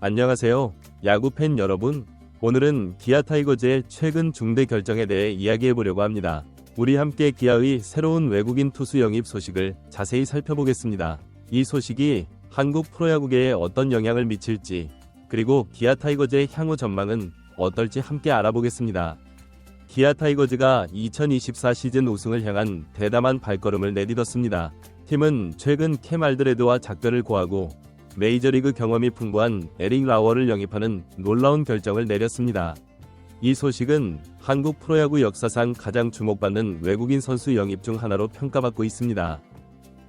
안녕하세요. 야구 팬 여러분. 오늘은 기아 타이거즈의 최근 중대 결정에 대해 이야기해 보려고 합니다. 우리 함께 기아의 새로운 외국인 투수 영입 소식을 자세히 살펴보겠습니다. 이 소식이 한국 프로야구계에 어떤 영향을 미칠지, 그리고 기아 타이거즈의 향후 전망은 어떨지 함께 알아보겠습니다. 기아 타이거즈가 2024 시즌 우승을 향한 대담한 발걸음을 내딛었습니다. 팀은 최근 캠 알드레드와 작별을 고하고 메이저리그 경험이 풍부한 에릭 라워를 영입하는 놀라운 결정을 내렸습니다. 이 소식은 한국 프로야구 역사상 가장 주목받는 외국인 선수 영입 중 하나로 평가받고 있습니다.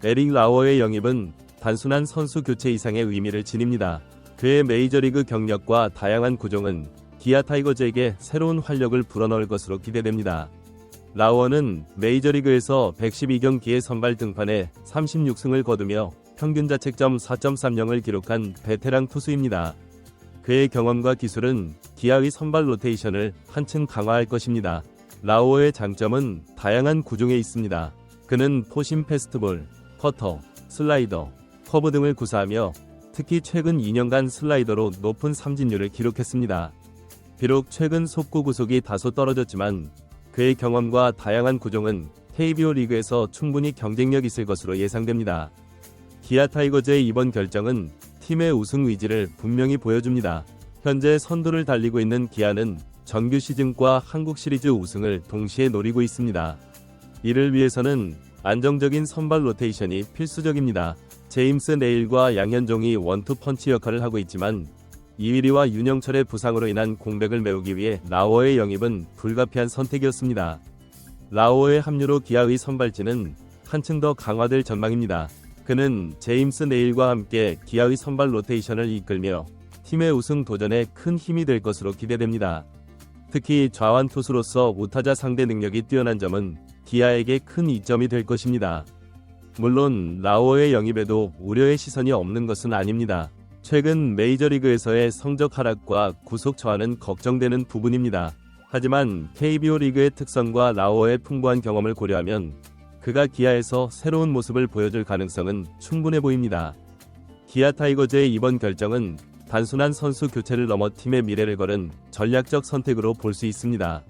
에릭 라워의 영입은 단순한 선수 교체 이상의 의미를 지닙니다. 그의 메이저리그 경력과 다양한 구종은 기아 타이거즈에게 새로운 활력을 불어넣을 것으로 기대됩니다. 라워는 메이저리그에서 112경기의 선발 등판에 36승을 거두며 평균 자책점 4.30을 기록한 베테랑 투수입니다. 그의 경험과 기술은 기아의 선발 로테이션을 한층 강화할 것입니다. 라오의 장점은 다양한 구종에 있습니다. 그는 포심 패스트볼, 퍼터, 슬라이더, 커브 등을 구사하며 특히 최근 2년간 슬라이더로 높은 삼진율을 기록했습니다. 비록 최근 속구 구속이 다소 떨어졌지만 그의 경험과 다양한 구종은 KBO 리그에서 충분히 경쟁력 있을 것으로 예상됩니다. 기아 타이거즈의 이번 결정은 팀의 우승 의지를 분명히 보여줍니다. 현재 선두를 달리고 있는 기아는 정규 시즌과 한국 시리즈 우승을 동시에 노리고 있습니다. 이를 위해서는 안정적인 선발 로테이션이 필수적입니다. 제임스 네일과 양현종이 원투 펀치 역할을 하고 있지만 이위리와 윤영철의 부상으로 인한 공백을 메우기 위해 라오의 영입은 불가피한 선택이었습니다. 라오의 합류로 기아의 선발진은 한층 더 강화될 전망입니다. 그는 제임스 네일과 함께 기아의 선발 로테이션을 이끌며 팀의 우승 도전에 큰 힘이 될 것으로 기대됩니다. 특히 좌완 투수로서 우타자 상대 능력이 뛰어난 점은 기아에게 큰 이점이 될 것입니다. 물론 라오의 영입에도 우려의 시선이 없는 것은 아닙니다. 최근 메이저리그에서의 성적 하락과 구속 저하는 걱정되는 부분입니다. 하지만 KBO 리그의 특성과 라오의 풍부한 경험을 고려하면 그가 기아에서 새로운 모습을 보여줄 가능성은 충분해 보입니다. 기아 타이거즈의 이번 결정은 단순한 선수 교체를 넘어 팀의 미래를 걸은 전략적 선택으로 볼 수 있습니다.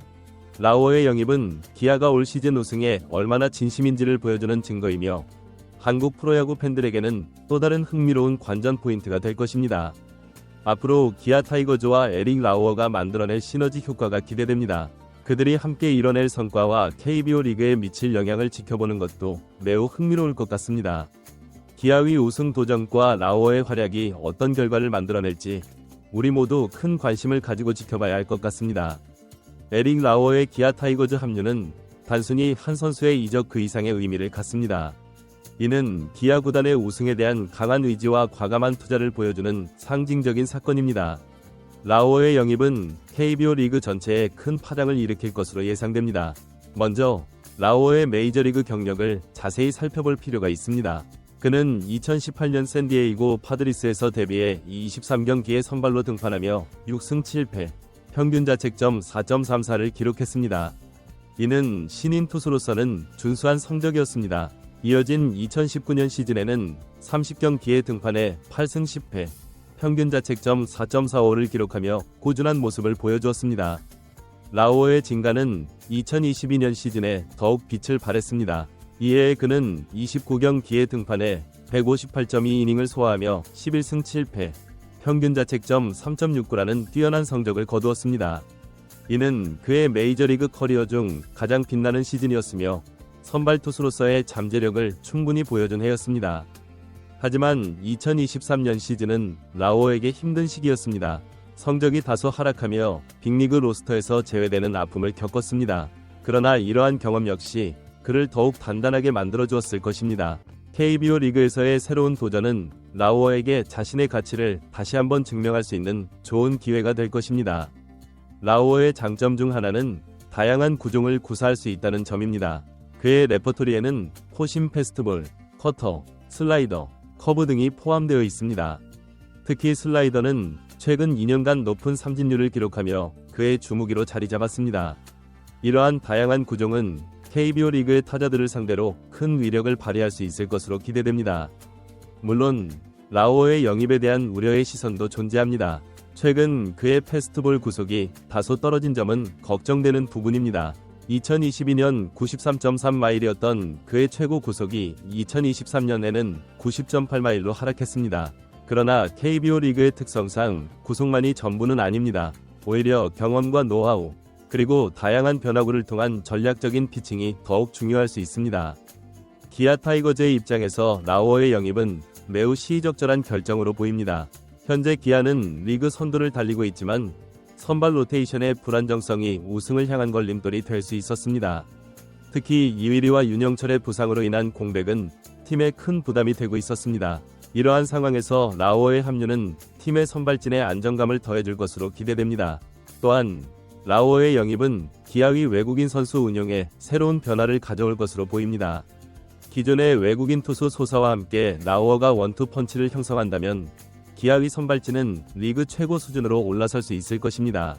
라오의 영입은 기아가 올 시즌 우승에 얼마나 진심인지를 보여주는 증거이며 한국 프로야구 팬들에게는 또 다른 흥미로운 관전 포인트가 될 것입니다. 앞으로 기아 타이거즈와 에릭 라우어가 만들어낼 시너지 효과가 기대됩니다. 그들이 함께 이뤄낼 성과와 KBO 리그에 미칠 영향을 지켜보는 것도 매우 흥미로울 것 같습니다. 기아의 우승 도전과 라오의 활약이 어떤 결과를 만들어낼지 우리 모두 큰 관심을 가지고 지켜봐야 할 것 같습니다. 에릭 라오의 기아 타이거즈 합류는 단순히 한 선수의 이적 그 이상의 의미를 갖습니다. 이는 기아 구단의 우승에 대한 강한 의지와 과감한 투자를 보여주는 상징적인 사건입니다. 라오의 영입은 KBO 리그 전체에 큰 파장을 일으킬 것으로 예상됩니다. 먼저 라오의 메이저리그 경력을 자세히 살펴볼 필요가 있습니다. 그는 2018년 샌디에이고 파드리스에서 데뷔해 23경기에 선발로 등판하며 6승 7패, 평균 자책점 4.34를 기록했습니다. 이는 신인 투수로서는 준수한 성적이었습니다. 이어진 2019년 시즌에는 30경기에 등판해 8승 10패, 평균 자책점 4.45를 기록하며 꾸준한 모습을 보여주었습니다. 라오의 진가는 2022년 시즌에 더욱 빛을 발했습니다. 이에 그는 29경기에 등판해 158.2이닝을 소화하며 11승 7패, 평균 자책점 3.69라는 뛰어난 성적을 거두었습니다. 이는 그의 메이저리그 커리어 중 가장 빛나는 시즌이었으며 선발 투수로서의 잠재력을 충분히 보여준 해였습니다. 하지만 2023년 시즌은 라오에게 힘든 시기였습니다. 성적이 다소 하락하며 빅리그 로스터에서 제외되는 아픔을 겪었습니다. 그러나 이러한 경험 역시 그를 더욱 단단하게 만들어 주었을 것입니다. KBO 리그에서의 새로운 도전은 라오에게 자신의 가치를 다시 한번 증명할 수 있는 좋은 기회가 될 것입니다. 라오의 장점 중 하나는 다양한 구종을 구사할 수 있다는 점입니다. 그의 레퍼토리에는 포심 페스트볼, 커터, 슬라이더, 커브 등이 포함되어 있습니다. 특히 슬라이더는 최근 2년간 높은 삼진율을 기록하며 그의 주무기로 자리 잡았습니다. 이러한 다양한 구종은 KBO 리그의 타자들을 상대로 큰 위력을 발휘할 수 있을 것으로 기대됩니다. 물론 라오의 영입에 대한 우려의 시선도 존재합니다. 최근 그의 패스트볼 구속이 다소 떨어진 점은 걱정되는 부분입니다. 2022년 93.3마일이었던 그의 최고 구속이 2023년에는 90.8마일로 하락했습니다. 그러나 KBO 리그의 특성상 구속만이 전부는 아닙니다. 오히려 경험과 노하우, 그리고 다양한 변화구를 통한 전략적인 피칭이 더욱 중요할 수 있습니다. 기아 타이거즈의 입장에서 라오어의 영입은 매우 시의적절한 결정으로 보입니다. 현재 기아는 리그 선두를 달리고 있지만 선발 로테이션의 불안정성이 우승을 향한 걸림돌이 될 수 있었습니다. 특히 이위리와 윤영철의 부상으로 인한 공백은 팀에 큰 부담이 되고 있었습니다. 이러한 상황에서 라오어의 합류는 팀의 선발진의 안정감을 더해줄 것으로 기대됩니다. 또한 라오어의 영입은 기아의 외국인 선수 운용에 새로운 변화를 가져올 것으로 보입니다. 기존의 외국인 투수 소사와 함께 라오어가 원투 펀치를 형성한다면 기아의 선발진은 리그 최고 수준으로 올라설 수 있을 것입니다.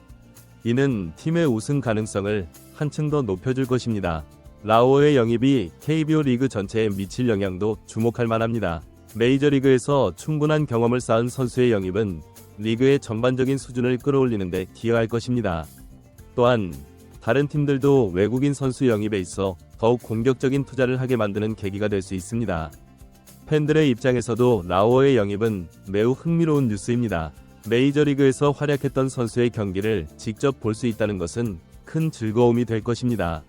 이는 팀의 우승 가능성을 한층 더 높여줄 것입니다. 라오어의 영입이 KBO 리그 전체에 미칠 영향도 주목할 만합니다. 메이저리그에서 충분한 경험을 쌓은 선수의 영입은 리그의 전반적인 수준을 끌어올리는데 기여할 것입니다. 또한 다른 팀들도 외국인 선수 영입에 있어 더욱 공격적인 투자를 하게 만드는 계기가 될 수 있습니다. 팬들의 입장에서도 라오어의 영입은 매우 흥미로운 뉴스입니다. 메이저리그에서 활약했던 선수의 경기를 직접 볼 수 있다는 것은 큰 즐거움이 될 것입니다.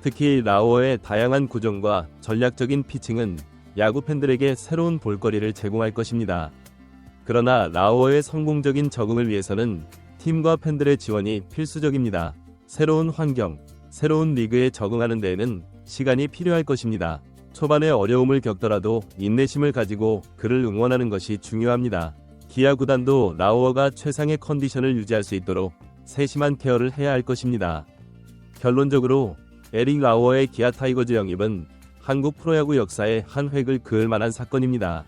특히 라오어의 다양한 구종과 전략적인 피칭은 야구 팬들에게 새로운 볼거리를 제공할 것입니다. 그러나 라오어의 성공적인 적응을 위해서는 팀과 팬들의 지원이 필수적입니다. 새로운 환경, 새로운 리그에 적응하는 데에는 시간이 필요할 것입니다. 초반에 어려움을 겪더라도 인내심을 가지고 그를 응원하는 것이 중요합니다. 기아 구단도 라오어가 최상의 컨디션을 유지할 수 있도록 세심한 케어를 해야 할 것입니다. 결론적으로 에릭 라오어의 기아 타이거즈 영입은 한국 프로야구 역사에 한 획을 그을 만한 사건입니다.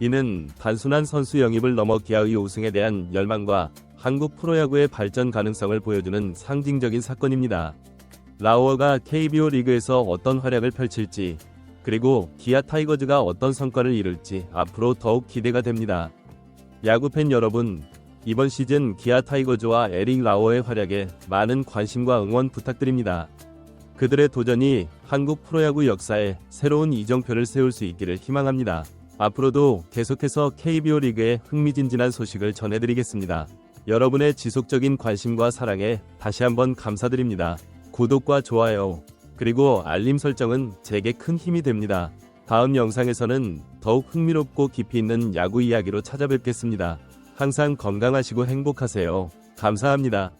이는 단순한 선수 영입을 넘어 기아의 우승에 대한 열망과 한국 프로야구의 발전 가능성을 보여주는 상징적인 사건입니다. 라오어가 KBO 리그에서 어떤 활약을 펼칠지, 그리고 기아 타이거즈가 어떤 성과를 이룰지 앞으로 더욱 기대가 됩니다. 야구팬 여러분, 이번 시즌 기아 타이거즈와 에릭 라오어의 활약에 많은 관심과 응원 부탁드립니다. 그들의 도전이 한국 프로야구 역사에 새로운 이정표를 세울 수 있기를 희망합니다. 앞으로도 계속해서 KBO 리그의 흥미진진한 소식을 전해드리겠습니다. 여러분의 지속적인 관심과 사랑에 다시 한번 감사드립니다. 구독과 좋아요, 그리고 알림 설정은 제게 큰 힘이 됩니다. 다음 영상에서는 더욱 흥미롭고 깊이 있는 야구 이야기로 찾아뵙겠습니다. 항상 건강하시고 행복하세요. 감사합니다.